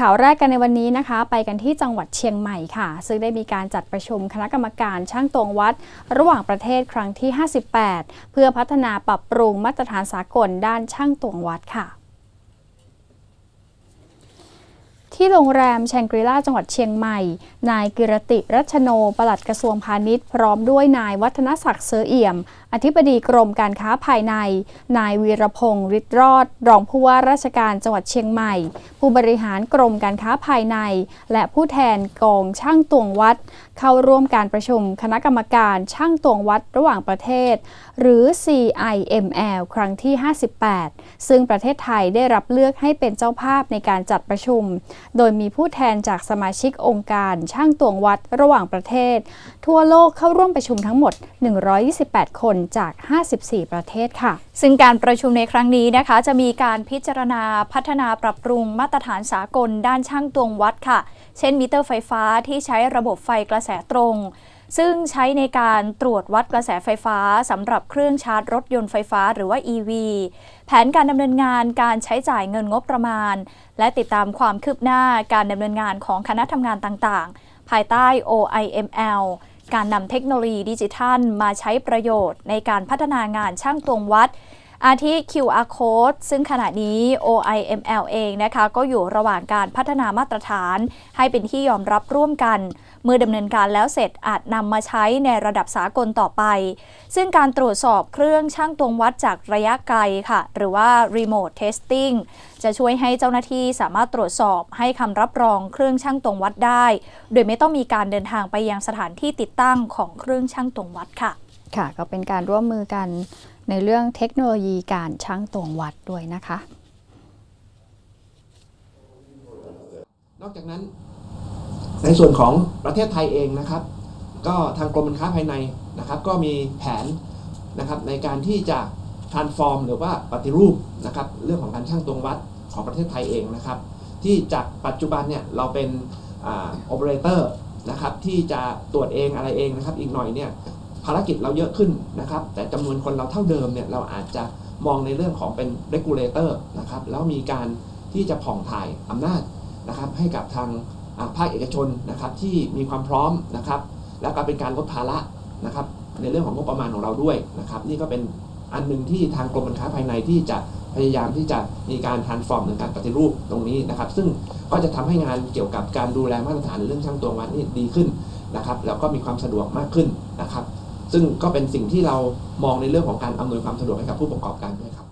ข่าวแรกกันในวันนี้นะคะ ไปกันที่จังหวัดเชียงใหม่ค่ะ ซึ่งได้มีการจัดประชุมคณะกรรมการช่างตวงวัด ระหว่างประเทศครั้งที่ 58 เพื่อพัฒนาปรับปรุงมาตรฐานสากลด้านช่างตวงวัดค่ะ ที่โรงแรมแชงกรีลาจังหวัดเชียงใหม่ นายกิรติรัชโนปลัดกระทรวงพาณิชย์ พร้อมด้วยนายวัฒนศักดิ์เสือเอี่ยม อธิบดีกรมการค้าภายใน นายวีรพงศ์ฤทธิ์รอด รองผู้ว่าราชการจังหวัดเชียงใหม่ ผู้บริหารกรมการค้าภายใน และผู้แทนกองช่างตวงวัด เข้าร่วมการประชุมคณะกรรมการช่างตวงวัดระหว่างประเทศ หรือ CIML ครั้งที่ 58 ซึ่งประเทศไทยได้รับเลือกให้เป็นเจ้าภาพในการจัดประชุมโดยมีผู้แทนจากสมาชิกองค์การช่างตวงวัดระหว่างประเทศ ทั่วโลกเข้าร่วมประชุมทั้งหมด 128 คนจาก 54 ประเทศค่ะ ซึ่งการประชุมในครั้งนี้นะคะ จะมีการพิจารณาพัฒนาปรับปรุงมาตรฐานสากลด้านช่างตวงวัดค่ะ เช่นมิเตอร์ไฟฟ้าที่ใช้ระบบไฟกระแสตรง ซึ่งใช้ในการตรวจวัดกระแสไฟฟ้าสำหรับเครื่องชาร์จรถยนต์ไฟฟ้าหรือว่า EV แผนการดำเนินงานการใช้จ่ายเงินงบประมาณ และติดตามความคืบหน้าการดำเนินงานของคณะทำงานต่างๆ ภายใต้ OIML การนำเทคโนโลยีดิจิทัล มาใช้ประโยชน์ในการพัฒนางานช่างตวงวัด อาทิ QR code ซึ่งขณะนี้ OIML เองนะคะก็อยู่ระหว่างการพัฒนามาตรฐาน ให้เป็นที่ยอมรับร่วมกัน เมื่อดำเนินการแล้วเสร็จอาจนำมาใช้ในระดับสากลต่อไป ซึ่งการตรวจสอบเครื่องช่างตวงวัดจากระยะไกลค่ะ หรือว่า remote testing จะช่วยให้เจ้าหน้าที่สามารถตรวจสอบให้คำรับรองเครื่องช่างตวงวัดได้ โดยไม่ต้องมีการเดินทางไปยังสถานที่ติดตั้งของเครื่องช่างตวงวัดค่ะ ค่ะ ก็เป็นการร่วมมือกันในเรื่องเทคโนโลยีการช่างตวงวัดด้วยนะคะ นอกจากนั้น ในส่วนของประเทศไทยเองนะครับ ก็ทางกรมการค้าภายในนะครับ ก็มีแผนนะครับในการที่จะ transform หรือว่าปฏิรูปนะครับ เรื่องของการช่างตวงวัดของประเทศไทยเองนะครับ ที่จากปัจจุบันเนี่ยเราเป็นโอเปอเรเตอร์นะครับที่จะตรวจเองอะไรเองนะครับ อีกหน่อยเนี่ย ภารกิจเราเยอะขึ้นนะครับ แต่จำนวนคนเราเท่าเดิมเนี่ยเราอาจจะมองในเรื่องของเป็น regulator นะครับแล้วมีการที่จะผ่องถ่ายอำนาจนะครับ ให้กับทางภาคเอกชนนะครับที่มีความพร้อมนะครับ แล้วก็เป็นการลดภาระนะครับ ในเรื่องของงบประมาณของเราด้วยนะครับ นี่ก็เป็นอันหนึ่งที่ทางกรมการค้าภายในที่จะพยายามที่จะมีการ transform หรือการปฏิรูปตรงนี้นะครับ ซึ่งก็จะทำให้งานเกี่ยวกับการดูแลมาตรฐานเรื่องช่างตวงวัดนี่ดีขึ้นนะครับ แล้วก็มีความสะดวกมากขึ้นนะครับ ซึ่งก็เป็นสิ่งที่เรามองในเรื่องของการอำนวยความสะดวกให้กับผู้ประกอบการด้วยครับ